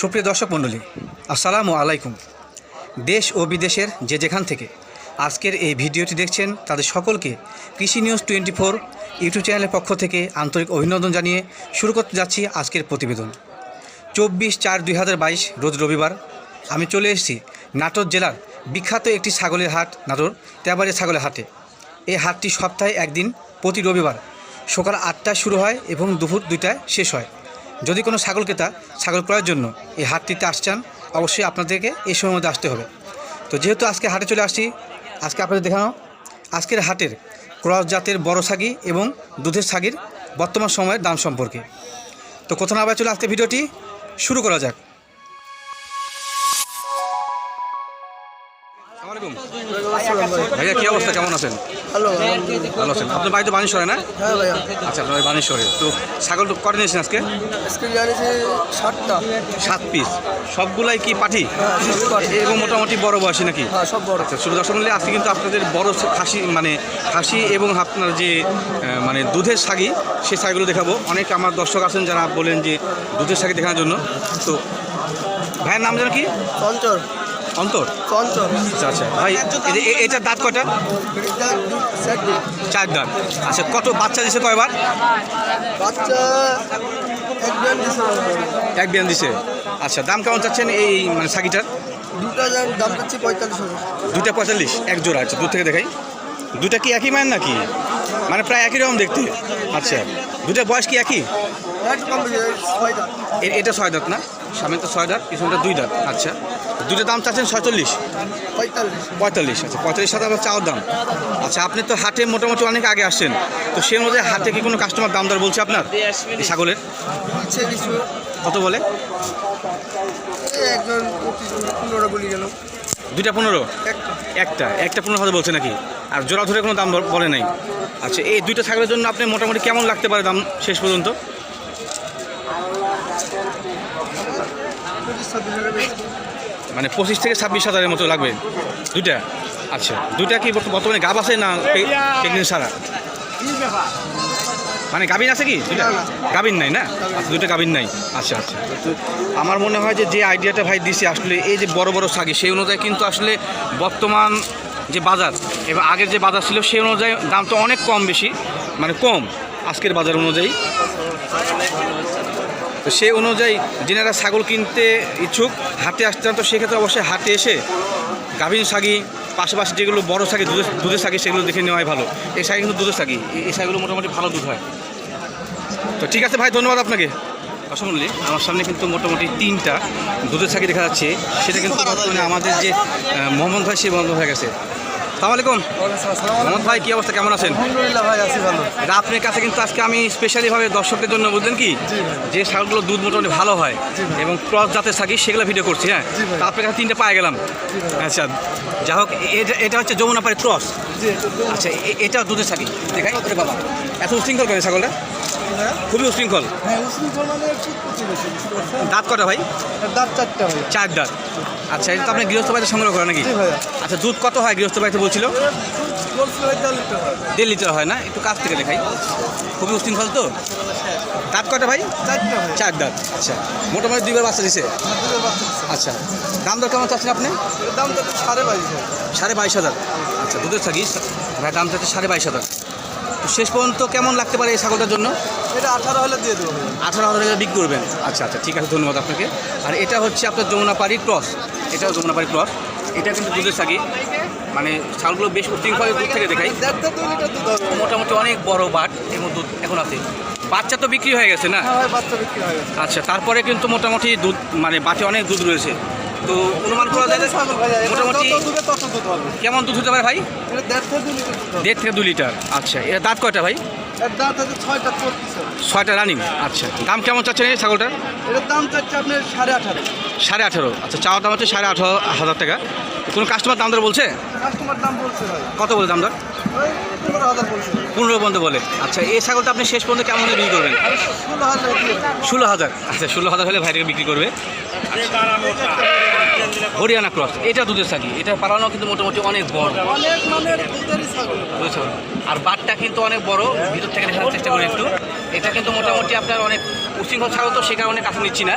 সুপ্রিয় দর্শক মণ্ডলী, আসসালামু আলাইকুম। দেশ ও বিদেশের যে যেখান থেকে আজকের এই ভিডিওটি দেখছেন, তাদের সকলকে কৃষি নিউজ টোয়েন্টি ফোর ইউটিউব চ্যানেলের পক্ষ থেকে আন্তরিক অভিনন্দন জানিয়ে শুরু করতে যাচ্ছি আজকের প্রতিবেদন। চব্বিশ চার দুই হাজার বাইশ রোজ রবিবার আমি চলে এসেছি নাটোর জেলার বিখ্যাত একটি ছাগলের হাট, নাটোর তেবাড়িয়া ছাগলের হাটে। এই হাটটি সপ্তাহে একদিন প্রতি রবিবার সকাল আটটায় শুরু হয় এবং দুপুর দুইটায় শেষ হয়। যদি কোনো ছাগল ক্রেতা ছাগল ক্রয়ের জন্য এই হাটটিতে আসছেন, অবশ্যই আপনাদেরকে এই সময়ের মধ্যে আসতে হবে। তো যেহেতু আজকে হাটে চলে আসছি, আজকে আপনাদের দেখানো, আজকের হাটের ক্রস জাতের বড় ছাগি এবং দুধের ছাগির বর্তমান সময়ের দাম সম্পর্কে। তো কোথাও না আবার চলে আজকে ভিডিওটি শুরু করা যাক। ভাইয়া, কি অবস্থা? কেমন আছেন? ভালো আছেন? আপনার বাড়ি তো বানেশ্বরে না? হ্যাঁ ভাইয়া। আচ্ছা আপনার বানেশ্বরে তো ছাগল তো কটা নিয়েছেন আজকে? আজকে ষাটটা সাত পিস সবগুলাই কি পাঠি? হ্যাঁ সবই এবং মোটামুটি বড় বয়সী নাকি? হ্যাঁ সব বড়। আচ্ছা দর্শক মূল্যে আজকে কিন্তু আপনাদের বড় খাসি মানে খাসি এবং আপনার যে মানে দুধের শাগি সে শাগিগুলো দেখাবো। অনেক আমার দর্শক আছেন যারা বলেন যে দুধের শাগি দেখানোর জন্য। তো ভাইয়ের নাম যেন কি? চঞ্চল। অন্তর চঞ্চল আচ্ছা আচ্ছা। ভাই এটার দাঁত কয়টা? চার দাঁত। আচ্ছা কত বাচ্চা দিছে কয়বার? বাচ্চা এক বিয়ান দিছে আচ্ছা দাম কেমন চাচ্ছেন এই মানে শাগিটার দুটা দাম পঁয়তাল্লিশ দুটা পঁয়তাল্লিশ এক জোড়া। আচ্ছা দূর থেকে দেখাই। দুটা কি একই মায়ের নাকি? মানে প্রায় একই রকম দেখতে। আচ্ছা দুটা বয়স কি একই? এটা ছয় দাঁত না? সামনে তো ছয় দাঁত পিছনটা দুই দাঁত আচ্ছা। দুটো দাম চাচ্ছেন ছয়চল্লিশ? পঁয়তাল্লিশ। পঁয়তাল্লিশ আচ্ছা পঁয়তাল্লিশ সাথে আবার চাওয়ার দাম। আচ্ছা আপনি তো হাটে মোটামুটি অনেক আগে আসছেন তো সে অনুযায়ী হাটে কি কোনো কাস্টমার দাম দর বলছে আপনার? এই ছাগলের? কত বলে? একজন পনেরো বলি গেল। দুইটা পনেরো? একটা। একটা পনেরো হাজার বলছে নাকি? আর জোড়া ধরে কোনো দাম বলে নাই। আচ্ছা এই দুইটা ছাগলের জন্য আপনি মোটামুটি কেমন লাগতে পারে দাম শেষ পর্যন্ত পঁচিশ ছাব্বিশ হাজার বেশি মানে পঁচিশ থেকে ছাব্বিশ হাজারের মতো লাগবে। দুইটা? আচ্ছা। দুইটা কি বর্তমানে গাব আছে না প্রেগনেন্ট সারা মানে গাবিন আছে কি? দুইটা। গাবিন নাই না? আচ্ছা দুইটা গাবিন নাই। আচ্ছা আচ্ছা। আমার মনে হয় যে যে আইডিয়াটা ভাই দিছে আসলে এই যে বড় বড় সাগি সেই অনুযায়ী কিন্তু আসলে বর্তমান যে বাজার এবং আগের যে বাজার ছিল সেই অনুযায়ী দাম তো অনেক কম বেশি মানে কম আজকের বাজার অনুযায়ী। তো সেই অনুযায়ী যেনারা ছাগল কিনতে ইচ্ছুক, হাটে আসতে চান, তো সেক্ষেত্রে অবশ্যই হাটে এসে গাভীর শাগি পাশাপাশি যেগুলো বড় শাগি দুধের দুধের শাগি সেগুলো দেখে নেওয়াই ভালো। এই শাগি কিন্তু দুধের শাগি এই- শাগিগুলো মোটামুটি ভালো দুধ হয়। তো ঠিক আছে ভাই, ধন্যবাদ আপনাকে। অসমলি আমার সামনে কিন্তু মোটামুটি তিনটা দুধের শাকি দেখা যাচ্ছে। সেটা কিন্তু আমাদের যে মোহাম্মদ ভাই, সে বন্ধ হয়ে গেছে। সালাম আলাইকুম। মোহাম্মদ ভাই কী অবস্থা? কেমন আছেন? আলহামদুলিল্লাহ ভাই আছি ভালো। এটা আপনার কাছে কিন্তু আজকে আমি স্পেশালিভাবে দর্শকদের জন্য বুঝলেন কি? যে ছাগলগুলো দুধ মোটামুটি ভালো হয় এবং ক্রস জাতের ছাগি সেগুলো ভিডিও করছি হ্যাঁ? তা আপনার কাছে তিনটে পায়ে গেলাম। আচ্ছা যা হোক এটা এটা হচ্ছে যমুনাপাড়ি ক্রস। আচ্ছা এটা দুধের ছাগি দেখাই বাবা এত উশৃঙ্খল কেন ছাগলটা খুবই উশৃঙ্খল। হ্যাঁ মানে? দাঁত কটা ভাই? এর দাঁত চারটা ভাই। চার দাঁত। আচ্ছা এটা তো আপনার গৃহস্থ বাড়িতে সংগ্রহ করা নাকি? আচ্ছা দুধ কত হয় গৃহস্থ বাড়িতে বলছিল? দেড় লিটার হয়। হয় না? একটু কাছ থেকে দেখাই। খুবই উশৃঙ্খল তো? দাঁত কটা ভাই? চার দাঁত। আচ্ছা মোটামুটি দুইবার বাচ্চা দিছে। আচ্ছা দাম দর কেমন চাচ্ছেন আপনি? দাম তো সাড়ে বাইশ সাড়ে বাইশ হাজার। আচ্ছা দুধের থাকি ভাই দাম চাচ্ছে সাড়ে বাইশ হাজার। শেষ পর্যন্ত কেমন লাগতে পারে এই ছাগলটার জন্য? এটা আঠারো হলে দিয়ে দেবো। আঠারো হাজার টাকা বিক্রি করবেন? আচ্ছা আচ্ছা ঠিক আছে ধন্যবাদ আপনাকে। আর এটা হচ্ছে আপনার যমুনাপাড়ি ক্রস। এটাও যমুনাপাড়ি ক্রস। এটা কিন্তু দুধের থাকি মানে ছাগলগুলো বেশ উশৃঙ্খল দূর থেকে দেখাই। দুধ মোটামুটি অনেক বড় বাট এবং দুধ এখন আছে। বাচ্চা তো বিক্রি হয়ে গেছে না? হ্যাঁ হয়ে আচ্ছা তারপরে কিন্তু মোটামুটি দুধ মানে বাটে অনেক দুধ রয়েছে। তো অনুমান করা যায় মোটামুটি দুধে দুধ কেমন দুধ হতে পারে ভাই? দুধ দেড় থেকে দু লিটার। আচ্ছা এটা দাঁত কয়টা ভাই? এর দাঁত আছে ছয়টা চল্লিশ ছয়টা রানিং। আচ্ছা। দাম কেমন চাচ্ছেন এই ছাগলটার? এটার দাম চাচ্ছে আপনার সাড়ে আঠারো। সাড়ে আঠারো। আচ্ছা চাওয়ার দাম হচ্ছে সাড়ে আঠারো হাজার টাকা। কোনো কাস্টমার দাম দর বলছে? কাস্টমার দাম বলছে কত বলে দাম দর? পনেরো পর্যন্ত বলে। আচ্ছা এই ছাগলটা আপনি শেষ পর্যন্ত কেমন বিক্রি করবেন? ষোলো হাজার আচ্ছা ষোলো হাজার হলে ভাইটাকে বিক্রি করবে। হরিয়ানা ক্রস এটা দুধের সাকি এটা পালানো কিন্তু মোটামুটি অনেক বড়। অনেক দুধেরই ছাগল। আর বাটটা কিন্তু অনেক বড় ভিতর থেকে দেখার চেষ্টা করি একটু। এটা কিন্তু মোটামুটি আপনার অনেক উশৃঙ্খল ছাগল তো সে কারণে কাছে নিচ্ছি না।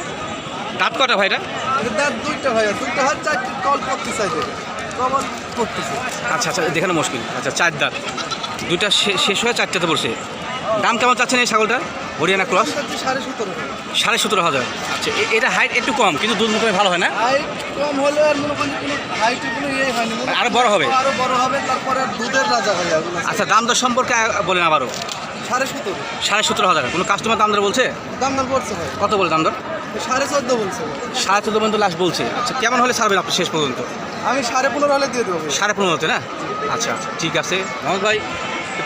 দাঁত কটা ভাই এটা দাঁত দুইটা ভাইয়া দুইটা হাত চার কল করতে চাইছে কবল করতেছে আচ্ছা আচ্ছা দেখানো মুশকিল। আচ্ছা চার দাঁত। দুইটা শেষ হয়ে চারটাতে পড়ছে। দাম কেমন চাচ্ছেন এই ছাগলটা? হরিয়ানা ক্রস? সাড়ে সতেরো সাড়ে সতেরো হাজার। আচ্ছা এটা হাইট একটু কম কিন্তু দুধ মোটামুটি ভালো হয় না? কম হলে আর মনে করেন কোনো হাইটে কোনো ইয়ে হয়নি। আরও বড় হবে? আরও বড় হবে তারপরে দুধের রাজা আচ্ছা দাম দর সম্পর্কে বলেন আবারও। সাড়ে সতেরো। সাড়ে সতেরো হাজার। কোনো কাস্টমার দাম দর বলছে? দাম কত বলে দাম দর? সাড়ে চোদ্দ বলছে সাড়ে চোদ্দ পর্যন্ত লাস্ট বলছে। আচ্ছা কেমন হলে ছাড়বেন আপনি শেষ পর্যন্ত? আমি সাড়ে পনেরো হলে দিয়ে দেবো। সাড়ে পনেরোতে না? আচ্ছা আচ্ছা ঠিক আছে। মোহাম্মদ ভাই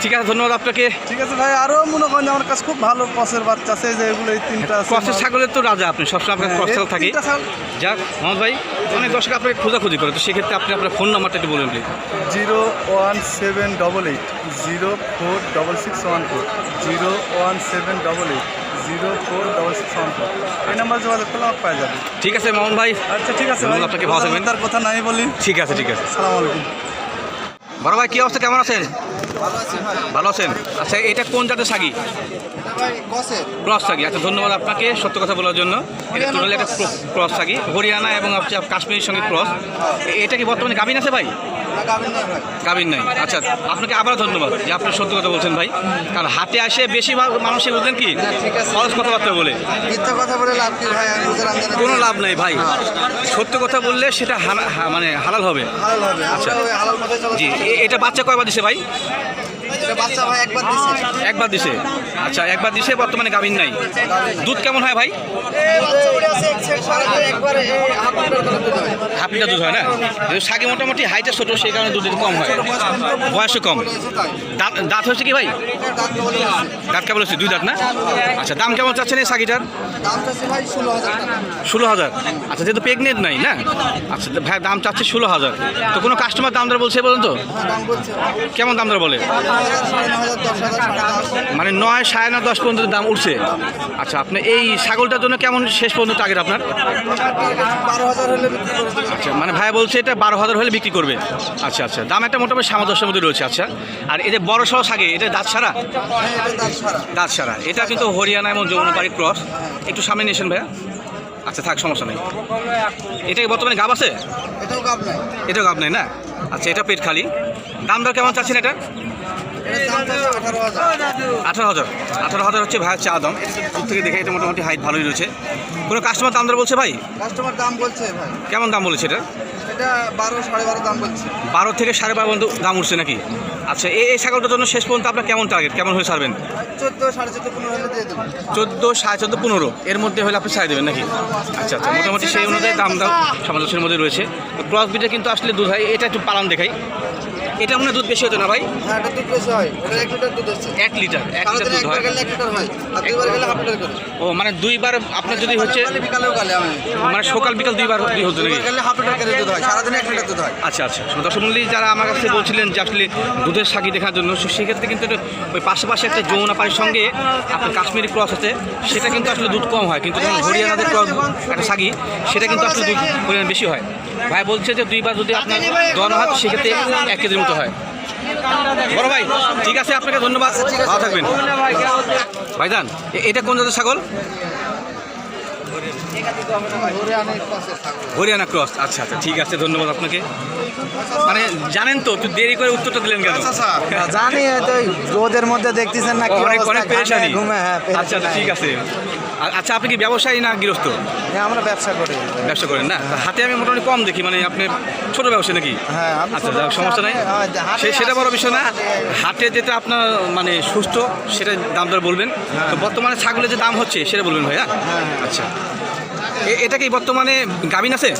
ঠিক আছে ধন্যবাদ আপনাকে। ঠিক আছে ভাই আরও মনে করেন আমার কাছে খুব ভালো কসের বাচ্চা আছে যে এগুলো এই তিনটা ক্রসের ছাগলের তো রাজা আপনি সবসময় আপনার হ্যাঁ, ছাগল থাকে। যাক মোহাম্মদ ভাই অনেক দর্শক আপনাকে খোঁজাখুঁজি করে তো সেক্ষেত্রে আপনি আপনার ফোন নাম্বারটা একটু বলুন please zero one seven double eight zero four double six one four zero one seven double eight zero four double six one four. এই নাম্বার যোগাযোগ করলে আমাকে পাওয়া যাবে। ঠিক আছে মোহন ভাই। আচ্ছা ঠিক আছে আপনাকে, ভালো কথা নাই বলি। ঠিক আছে ঠিক আছে। সালাম আলাইকুম। বড় ভাই কি অবস্থা? কেমন আছেন? ভালো আছেন আচ্ছা এটা কোন জাতের সাগি ক্রস সাগি আচ্ছা ধন্যবাদ আপনাকে সত্য কথা বলার জন্য। এটা টোটালি একটা ক্রস। সাগি হরিয়ানা এবং কাশ্মীরের সঙ্গে ক্রস। এটা কি বর্তমানে গাভিন আছে ভাই? গাবেন না ভাই গাভিন নাই। আচ্ছা আপনাকে আবার ধন্যবাদ যে আপনি সত্য কথা বলছেন ভাই। কারণ হাতে আসে বেশিরভাগ মানুষই বুঝলেন কি। খরচ কথাবার্তা বলে। মিথ্যা কথা বলে লাভ কি ভাই? কোনো লাভ নাই ভাই। সত্য কথা বললে সেটা মানে হালাল হবে। আচ্ছা। জি এটা বাচ্চা কয়বার দিছে ভাই? এটা বাচ্চা ভাই একবার দিছে। একবার দিছে। আচ্ছা একবার দিছে বর্তমানে গাভিন নাই। দুধ কেমন হয় ভাই? এই বাচ্চা উড়ে আছে এক সেট সারা দিয়ে একবারে এই হাফ লিটার দুধ হয় না? সাগে মোটামুটি হাইটে ছোটো, সেই কারণে দুধ কম হয়। বয়সও কম। দাঁত দাঁত হয়েছে কি ভাই? দাঁত কেমন হচ্ছে দুই দাঁত না? আচ্ছা দাম কেমন চাচ্ছেন এই ভাই ষোলো হাজার। আচ্ছা যেহেতু প্রেগনেন্ট নাই না? আচ্ছা ভাই, দাম চাচ্ছে ষোলো হাজার। তো কোনো কাস্টমার দাম দর বলছে বলুন তো কেমন দাম দর বলে? মানে নয়, সাড়ে নয়, দশ পর্যন্ত দাম উঠছে। আচ্ছা আপনি এই ছাগলটার জন্য কেমন শেষ পর্যন্ত টার্গেট আপনার? আচ্ছা মানে ভাই বলছে এটা বারো হাজার হলে বিক্রি করবে। আচ্ছা আচ্ছা দাম একটা মোটামুটি সামঞ্জস্যের মধ্যে রয়েছে আচ্ছা। আর এই যে বড় সহ সাগে এটা দাঁত সারা দাঁত ছাড়া এটা কিন্তু হরিয়ানা এবং যমুনাপাড়ি ক্রস। একটু সামনে নিয়েছেন ভাইয়া। আচ্ছা থাক সমস্যা নেই। এটা বর্তমানে গাব আছে? এটাও গাব নাই। না? আচ্ছা এটা পেট খালি। দাম দর কেমন চাচ্ছেন এটা? আঠারো হাজার। আঠারো হাজার। হচ্ছে ভাইয়ের চা দাম। দূর থেকে দেখে এটা মোটামুটি হাইট ভালোই রয়েছে। কোনো কাস্টমার দাম দর বলছে ভাই? কাস্টমার দাম বলছে ভাই। কেমন দাম বলেছে এটা? এটা বারো সাড়ে বারো দাম বলছে। বারো থেকে সাড়ে বারো পর্যন্ত দাম উঠছে নাকি? আচ্ছা এই এই ছাগলটার জন্য শেষ পর্যন্ত আপনার কেমন টার্গেট কেমন হয়ে ছাড়বেন? চোদ্দ সাড়ে চোদ্দ পনেরো হলে দিয়ে দেবো। চোদ্দ সাড়ে চোদ্দ পনেরো এর মধ্যে হলে আপনি ছাড়ে দেবেন নাকি? আচ্ছা আচ্ছা মোটামুটি সেই অনুযায়ী দাম দাম সামঞ্জস্যের মধ্যে রয়েছে। ক্রস বিটে কিন্তু আসলে দুধ হয় এটা একটু পালান দেখাই। এটা মনে হয় দুধ বেশি হতো না ভাই? হ্যাঁ এটা দুধ বেশি হয়। এটা এক লিটার দুধ হচ্ছে। এক লিটার এক লিটার দুধ হয়। এক লিটার হয়। আর দুইবার গেলে হাফ লিটার করে। ও মানে দুইবার আপনার যদি হচ্ছে সকালে বিকালেও আমি মানে সকাল বিকাল দুইবার দুই হতো নাকি? গেলে হাফ লিটার করে দুধ হয়। সারাদিনে এক লিটার দুধ হয়। আচ্ছা আচ্ছা দর্শক মন্ডলী যারা আমার কাছে বলছিলেন যে আসলে দুধের সাকি দেখার জন্য সেক্ষেত্রে কিন্তু একটু ওই পাশাপাশি একটা যমুনা পাড়ির সঙ্গে আপনার কাশ্মীরি ক্রস আছে সেটা কিন্তু আসলে দুধ কম হয়। কিন্তু যখন হরিয়ানাদের ক্রস একটা সাগি সেটা কিন্তু আসলে দুধ পরিমাণ বেশি হয়। ভাই বলছে যে দুইবার যদি আপনার দোয়ানো হয় তো সেক্ষেত্রে এক কেজির মতো হয়। বড় ভাই ঠিক আছে আপনাকে ধন্যবাদ। ভালো থাকবেন। ভাইজান এটা কোন জাতের ছাগল? হরিয়ানা ক্রস। আচ্ছা আচ্ছা ঠিক আছে ধন্যবাদ আপনাকে। মানে জানেন তো একটু দেরি করে উত্তরটা দিলেন কেন? জানি হয়তো ওই রোদের মধ্যে দেখতেছেন না কি অনেক অনেক পেরেশানি। হ্যাঁ আচ্ছা আচ্ছা ঠিক আছে। আচ্ছা আপনি কি ব্যবসায়ী না গৃহস্থ? হ্যাঁ, আমরা ব্যবসা করি। ব্যবসা করেন না? হাতে আমি মোটামুটি কম দেখি মানে আপনি ছোট ব্যবসা নাকি? হ্যাঁ, আচ্ছা সমস্যা নাই। হ্যাঁ, সেটা বড় বিষয় না। হাটে- যেটা আপনার মানে সুস্থ সেটা দাম দর বলবেন। হ্যাঁ। তো বর্তমানে ছাগলের যে দাম হচ্ছে সেটা বলবেন ভাইয়া? আচ্ছা। এ- এটা কি বর্তমানে গাবিন আছে?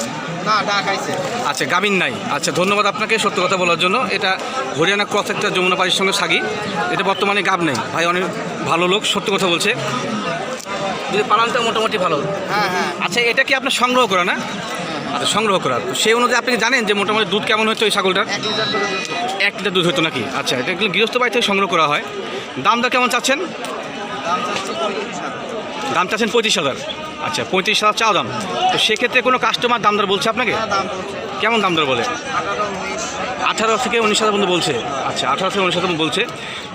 আচ্ছা গাবিন নাই। আচ্ছা ধন্যবাদ আপনাকে সত্য কথা বলার জন্য। এটা হরিয়ানা ক্রস একটা যমুনা পাড়ির সঙ্গে সাগি। এটা বর্তমানে গাব নেই। ভাই অনেক ভালো লোক সত্য কথা বলছে। যদি পালানটা মোটামুটি ভালো। হ্যাঁ হ্যাঁ। আচ্ছা এটা কি আপনার সংগ্রহ করা না? আচ্ছা সংগ্রহ করা। তো সেই অনুযায়ী আপনি জানেন যে মোটামুটি দুধ কেমন হতো এই ছাগলটার? এক লিটার দুধ হতো নাকি? আচ্ছা এটা গৃহস্থ বাড়ি থেকে সংগ্রহ করা হয়। দাম দর কেমন চাচ্ছেন? দাম চাচ্ছেন পঁয়ত্রিশ হাজার। আচ্ছা পঁয়ত্রিশ হাজার চাও দাম। তো সেক্ষেত্রে কোনো কাস্টমার দাম দর বলছে আপনাকে? হ্যাঁ, কেমন দাম দর বলে? আঠারো থেকে উনিশ হাজার পর্যন্ত বলছে। আচ্ছা আঠারো থেকে উনিশ হাজার পর্যন্ত বলছে।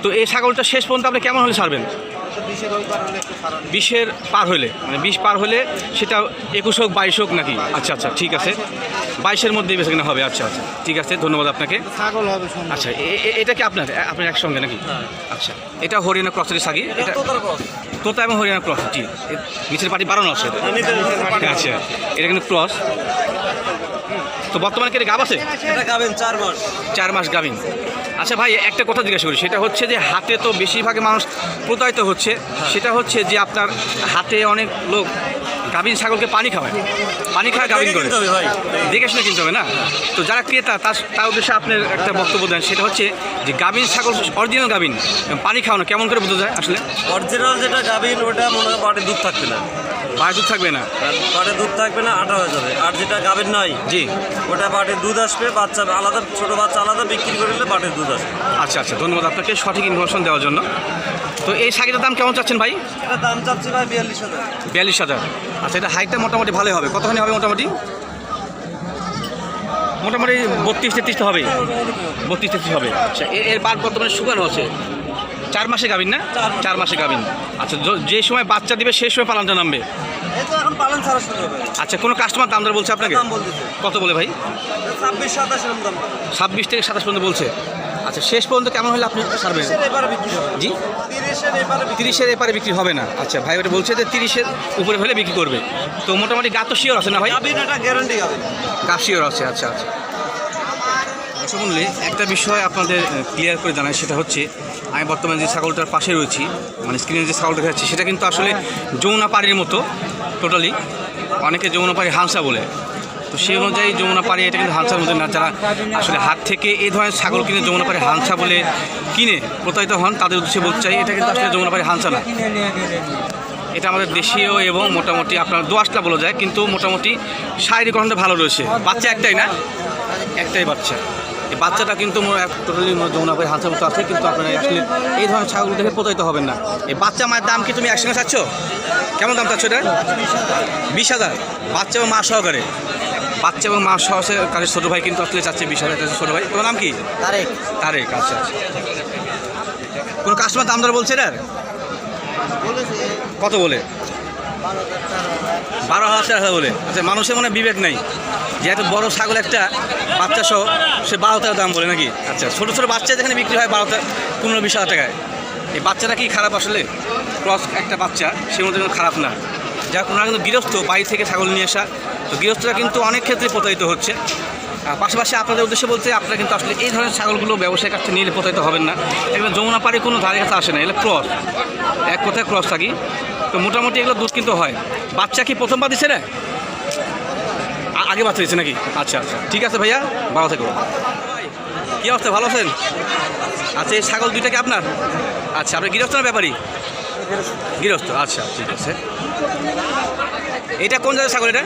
তো এই ছাগলটা শেষ পর্যন্ত আপনি কেমন হলে ছাড়বেন? বিশের পার হলে মানে বিশ পার হলে সেটা একুশ হোক বাইশ হোক নাকি? আচ্ছা আচ্ছা ঠিক আছে। বাইশের মধ্যেই বেশি কিনা হবে আচ্ছা আচ্ছা ঠিক আছে ধন্যবাদ আপনাকে। ছাগল হবে আচ্ছা এটা কি আপনার? আপনার একসঙ্গে নাকি? আচ্ছা এটা হরিয়ানা ক্রসের সাগি এটা তোতা এবং হরিয়ানা ক্রস জি। এ- নিচের পাটি বাড়ানো আছে? আচ্ছা এটা কিন্তু ক্রস তো বর্তমানে কি গাব আছে? এটা খাবেন চার মাস। চার মাস গাভিন আচ্ছা ভাই একটা কথা জিজ্ঞাসা করি সেটা হচ্ছে যে হাতে তো বেশিরভাগ মানুষ প্রতারিত হচ্ছে সেটা হচ্ছে যে আপনার হাতে অনেক লোক গাভিন ছাগলকে পানি খাওয়ায়। পানি খাওয়া গাভিন করে। দেখে শুনে কিনতে হবে না? তো যারা ক্রেতা তার তার উদ্দেশ্যে আপনার একটা বক্তব্য দেন সেটা হচ্ছে যে গাভিন ছাগল অরিজিনাল গাভিন পানি খাওয়ানো কেমন করে বোঝা যায় আসলে? অরিজিনাল যেটা গাভিন ওটা মনে হয় দুধ থাকবে না। বাড়ি দুধ থাকবে না? আর দুধ থাকবে না আটা হয়ে যাবে। আর যেটা গাভিন নয় জি। ওটা বাটে দুধ আসবে বাচ্চা আলাদা ছোট বাচ্চা আলাদা বিক্রি করলে বাটে দুধ আসবে। আচ্ছা আচ্ছা ধন্যবাদ আপনাকে সঠিক ইনফরমেশন দেওয়ার জন্য। তো এই শাড়িটার দাম কেমন চাচ্ছেন ভাই? এটা দাম চাচ্ছি ভাই বিয়াল্লিশ হাজার। বিয়াল্লিশ হাজার। আচ্ছা এটা হাইটটা মোটামুটি ভালোই হবে। কতখানি হবে মোটামুটি? মোটামুটি বত্রিশ তেত্রিশটা হবে বত্রিশ তেত্রিশ হবে। আচ্ছা এর- বাদ বর্তমানে শুকানো আছে। চার মাসে গাবিন না? চার মাসে। গাবিন আচ্ছা যে সময় বাচ্চা দিবে সেই সময় পালনটা নামবে? আচ্ছা কোনো কাস্টমার দাম দর বলছে আপনাকে? কত বলে ভাই? ছাব্বিশ থেকে সাতাশ পর্যন্ত বলছে। আচ্ছা শেষ পর্যন্ত কেমন হলে আপনি ছাড়বেন? জি? তিরিশের এপারে বিক্রি হবে। না। আচ্ছা ভাই ওটা বলছে যে তিরিশের উপরে হলে বিক্রি করবে। তো মোটামুটি গা তো শিওর আছে না ভাই? গা শিওর আছে আচ্ছা আচ্ছা। দর্শক মূল্যে একটা বিষয় আপনাদের ক্লিয়ার করে জানাই, সেটা হচ্ছে, আমি বর্তমানে যে ছাগলটার পাশে রয়েছি মানে স্ক্রিনে যে ছাগলটা দেখাচ্ছি, সেটা কিন্তু আসলে যমুনাপাড়ির মতো টোটালি অনেকে যমুনাপাড়ি হাংসা বলে। তো সেই অনুযায়ী যমুনাপাড়ি, এটা কিন্তু হাংসার মধ্যে না, যারা আসলে হাত থেকে এই ধরনের ছাগল কিনে যমুনাপাড়ি হাংসা বলে কিনে, প্রতারিত হন, তাদের উদ্দেশ্যে বলতে চাই, এটা কিন্তু আসলে যমুনাপাড়ি হাংসা না। এটা আমাদের দেশীয় এবং মোটামুটি আপনার দোয়াশটা বলা যায়, কিন্তু মোটামুটি শারীরিক ভালো রয়েছে। বাচ্চা একটাই না? একটাই বাচ্চা। এই বাচ্চাটা কিন্তু টোটালি যমুনা করে হাঁসের মতো আছে কিন্তু আপনারা আসলে এই ধরনের ছাগল দেখে প্রতারিত হবেন না। এই বাচ্চা মায়ের দাম কি তুমি একসঙ্গে চাচ্ছ? কেমন দাম চাচ্ছ এটা? বিশ হাজার। বাচ্চা এবং মা সহকারে। বাচ্চা এবং মা সহকারে ছোটো ভাই কিন্তু আসলে চাচ্ছে বিশ হাজার ছোটো ভাই। তোমার নাম কি? তারেক। তারেক আচ্ছা আচ্ছা। কোনো কাস্টমার দাম দর বলছে এটার? কত বলে? বারো হাজার টাকা বলে আচ্ছা মানুষের মনে বিবেক নেই। যে এত বড় ছাগল একটা বাচ্চা সহ, সে বারো টাকা দাম বলে নাকি? আচ্ছা ছোটো ছোটো বাচ্চা যেখানে বিক্রি হয় বারো পনেরো বিশ হাজার টাকায়। এই বাচ্চাটা কি খারাপ আসলে? ক্রস একটা বাচ্চা, সে মধ্যে খারাপ না। যা ওনারা কিন্তু গৃহস্থ, বাড়ি থেকে ছাগল নিয়ে আসা। তো গৃহস্থরা কিন্তু অনেক ক্ষেত্রে প্রতারিত হচ্ছে। পাশাপাশি আপনাদের উদ্দেশ্যে বলতে আপনারা কিন্তু আসলে এই ধরনের ছাগলগুলো ব্যবসায়ীর কাছে নিয়ে প্রতারিত হবেন না। এগুলো যমুনা পাড়ে কোনো ধারে কাছে আসে না, এগুলো ক্রস। এক কোথায় ক্রস থাকি। তো মোটামুটি এগুলো দুধ কিন্তু হয়। বাচ্চা কি প্রথমবার দিচ্ছে না আগে বাচ্চা দিচ্ছে নাকি? আচ্ছা আচ্ছা। ঠিক আছে ভাইয়া, ভালো থেকো। কী অবস্থা, ভালো আছেন? আচ্ছা এই ছাগল দুইটা কি আপনার? আচ্ছা আপনি গৃহস্থ না ব্যাপারী? গৃহস্থ। আচ্ছা ঠিক আছে। এটা কোন জায়গায় ছাগল এটা?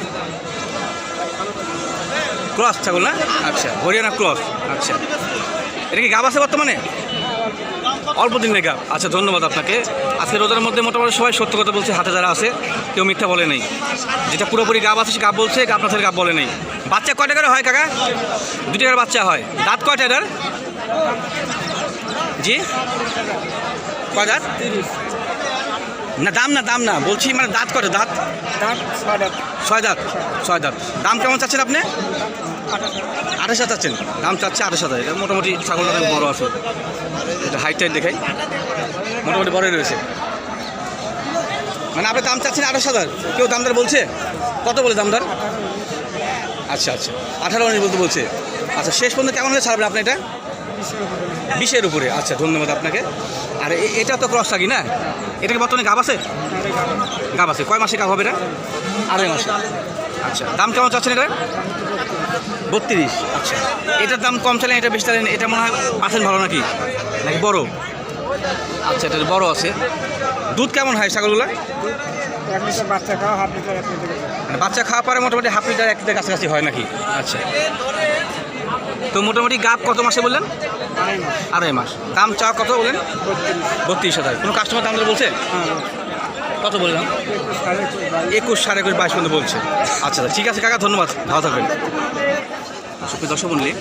ক্রস ছাগল না? আচ্ছা হরিয়ানা ক্রস আচ্ছা। এটা কি গাব আছে বর্তমানে? অল্প দিনের গাব। আচ্ছা ধন্যবাদ আপনাকে। আজকে রোজার মধ্যে মোটামুটি সবাই সত্য কথা বলছে হাতে যারা আছে কেউ মিথ্যা বলে নেই। যেটা পুরোপুরি গাব আছে সে গাব বলছে গাব না গাব বলে নেই। বাচ্চা কয়টা করে হয় কাকা? দু টাকার বাচ্চা হয়। দাঁত কয়টা এটার? জি? কয় দাঁত? না দাম না দাম না। বলছি মানে দাঁত কয়টা? দাঁত। ছয় দাঁত ছয় দাঁত। দাম কেমন চাচ্ছেন আপনি? আঠাশ হাজার চাচ্ছেন দাম চাচ্ছে আঠাশ হাজার। এটা মোটামুটি ছাগলটা অনেক বড় আছে। এটা হাইট টাইট দেখাই। মোটামুটি বড়ই রয়েছে। মানে আপনি দাম চাচ্ছেন আঠাশ হাজার। কেউ দামদার বলছে? কত বলে দামদার আচ্ছা আচ্ছা। আঠারো উনিশ বলতে বলছে। আচ্ছা শেষ পর্যন্ত কেমন হলে ছাড়বেন আপনি এটা? বিশের উপরে। আচ্ছা ধন্যবাদ আপনাকে। আর এটা তো ক্রস থাকি না? এটা কি বর্তমানে গাব আছে? গাব আছে। কয় মাসে গাব হবে এটা? আড়াই মাসে। আচ্ছা দাম কেমন চাচ্ছেন এটা? বত্রিশ। আচ্ছা। এটার দাম কম চাইলেন এটা বেশি চাইলেন এটা মনে হয় পাচ্ছেন ভালো নাকি? নাকি বড়? আচ্ছা এটা বড় আছে। দুধ কেমন হয় ছাগলগুলা? বাচ্চা খাওয়া হাফ লিটার মানে বাচ্চা খাওয়া পরে মোটামুটি হাফ লিটার এক লিটার কাছাকাছি হয় নাকি? আচ্ছা। তো মোটামুটি গাপ কত মাসে বললেন? আড়াই মাস। দাম চা কত বলেন বত্রিশ। হাজার। কোনো কাস্টমার দাম ধরে বলছে? হ্যাঁ কত বললাম একুশ সাড়ে একুশ বাইশ। একুশ সাড়ে একুশ বাইশ পর্যন্ত বলছে। আচ্ছা আচ্ছা ঠিক আছে কাকা ধন্যবাদ। ভালো থাকবেন। সুপ্রিয় দর্শক মন্ডলী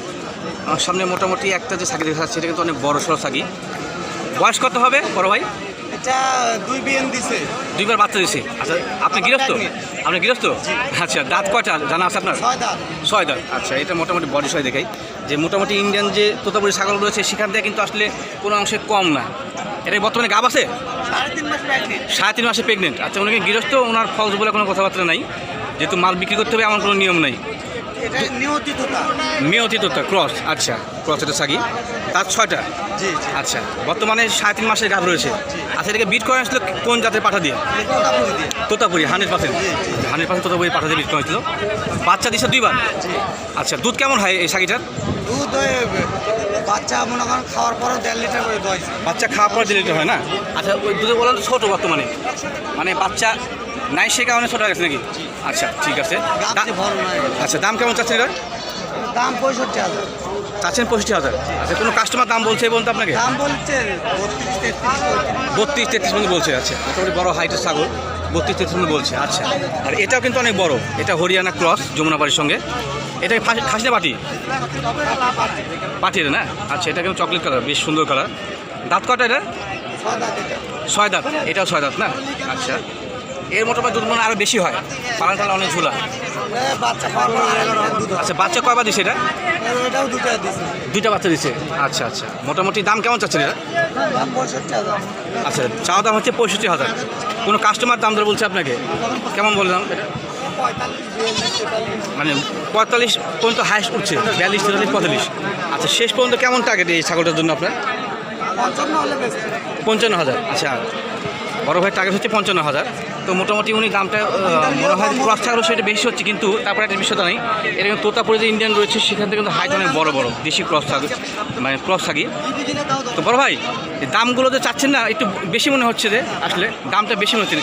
আমার সামনে মোটামুটি একটা যে সাকি দেখা যাচ্ছে এটা কিন্তু অনেক বড় সড়ো সাকি বয়স কত হবে বড় ভাই? বাচ্চা দুই বিএন দিছে। দুইবার বাচ্চা দিছে। আচ্ছা আপনি গৃহস্থ? আপনি গৃহস্থ? আচ্ছা দাঁত কয়টা? জানা আছে আপনার? ছয় দাঁত। আচ্ছা এটা মোটামুটি বডি ছয় দেখাই। যে মোটামুটি ইন্ডিয়ান যে তোতাপুরি ছাগল রয়েছে সেখান থেকে কিন্তু আসলে কোনো অংশে কম না। এটা বর্তমানে গাব আছে? সাড়ে তিন মাস প্রেগনেন্ট সাড়ে তিন মাসে প্রেগনেন্ট আচ্ছা উনি গৃহস্থ? ওনার ফলস বলে কোনো কথাবার্তা নাই। যেহেতু মাল বিক্রি করতে হবে এমন কোনো নিয়ম নেই। এটা নিয়তিততা। মেয়তি তোতা ক্রস আচ্ছা ক্রস এটা সাগি। তার ছয়টা? জি আচ্ছা বর্তমানে সাড়ে তিন মাসের গাভ রয়েছে। আচ্ছা এটাকে বিট করা আসলে কোন জাতের পাঠা দিয়ে? Totapuri hundred percent hundred percent Totapuri পাঠা দিয়ে বিট করা হয়েছিল বাচ্চা দিচ্ছে দুইবার? আচ্ছা দুধ কেমন হয় এই সাগিটার? দুধ বাচ্চা মনে করেন খাওয়ার পরও দেড় লিটার করে দোয়াইছে বাচ্চা খাওয়ার পর দিলে হয় না? আচ্ছা ওই দুধের তো ছোটো বর্তমানে। মানে বাচ্চা নাই সে কারণে ছোটো গেছে নাকি? আচ্ছা ঠিক আছে। আচ্ছা দাম কেমন চাচ্ছেন এটা? দাম পঁয়ষট্টি হাজার। চাচ্ছেন পঁয়ষট্টি হাজার। আচ্ছা কোনো কাস্টমার দাম বলছে বলতে আপনাকে? দাম বলছে বত্রিশ তেত্রিশ মধ্যে বলছে আচ্ছা। মোটামুটি বড় হাইটের ছাগল বত্রিশ তেত্রিশ মধ্যে বলছে আচ্ছা। আর এটাও কিন্তু অনেক বড়। এটা হরিয়ানা ক্রস যমুনা বাড়ির সঙ্গে। এটা খাসি পাটি পাটির না? আচ্ছা এটা কিন্তু চকলেট কালার বেশ সুন্দর কালার দাঁত কটা এটা? ছয় দাঁত। এটাও ছয় দাঁত, না? আচ্ছা। এর মোটামুটি দুধ মানে আরও বেশি হয়। পালান টালা অনেক ঝুলা। আচ্ছা বাচ্চা কয়বার দিছে এটা দুইটা বাচ্চা দিছে। আচ্ছা আচ্ছা। মোটামুটি দাম কেমন চাচ্ছেন এটা আচ্ছা চাওয়া দাম হচ্ছে পঁয়ষট্টি হাজার। কোনো কাস্টমার দাম ধরে বলছে আপনাকে? কেমন বললাম? এটা মানে পঁয়তাল্লিশ পর্যন্ত হাইস্ট উঠছে, বিয়াল্লিশ, তেতাল্লিশ, পঁয়তাল্লিশ। আচ্ছা শেষ পর্যন্ত কেমন টার্গেট এই ছাগলটার জন্য আপনার? পঞ্চান্ন হাজার আচ্ছা। বড় ভাই টার্গেট হচ্ছে পঞ্চান্ন হাজার। তো মোটামুটি উনি দামটা মনে হয় ক্রস ছাগল সেটা বেশি হচ্ছে, কিন্তু তারপরে একটা বিষয়টা নেই। কিন্তু তোতাপুরে যে ইন্ডিয়ান রয়েছে, সেখান থেকে কিন্তু হাইট অনেক বড় বড়। দেশি ক্রস ছাগল মানে ক্রস থাকি তো বড় ভাই দামগুলো যে চাচ্ছেন না, একটু বেশি মনে হচ্ছে যে, আসলে দামটা বেশি মনে হচ্ছে।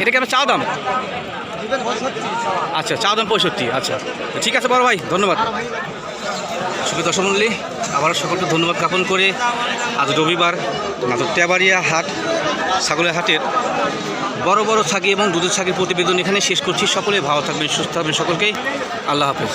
এটা কি আপনার চাও দাম? আচ্ছা চা দাম পঁয়ষট্টি আচ্ছা। ঠিক আছে বড় ভাই, ধন্যবাদ। সুখী দর্শক মন্ডলী আবার সকলকে ধন্যবাদ জ্ঞাপন করে আজ রবিবার নাটক তেবাড়িয়া হাট, ছাগলের হাটের বড় বড় ছাগি এবং দুধের ছাগির প্রতিবেদন এখানে শেষ করছি। সকলে ভালো থাকবেন, সুস্থ থাকবেন সকলকেই। আল্লাহ হাফেজ।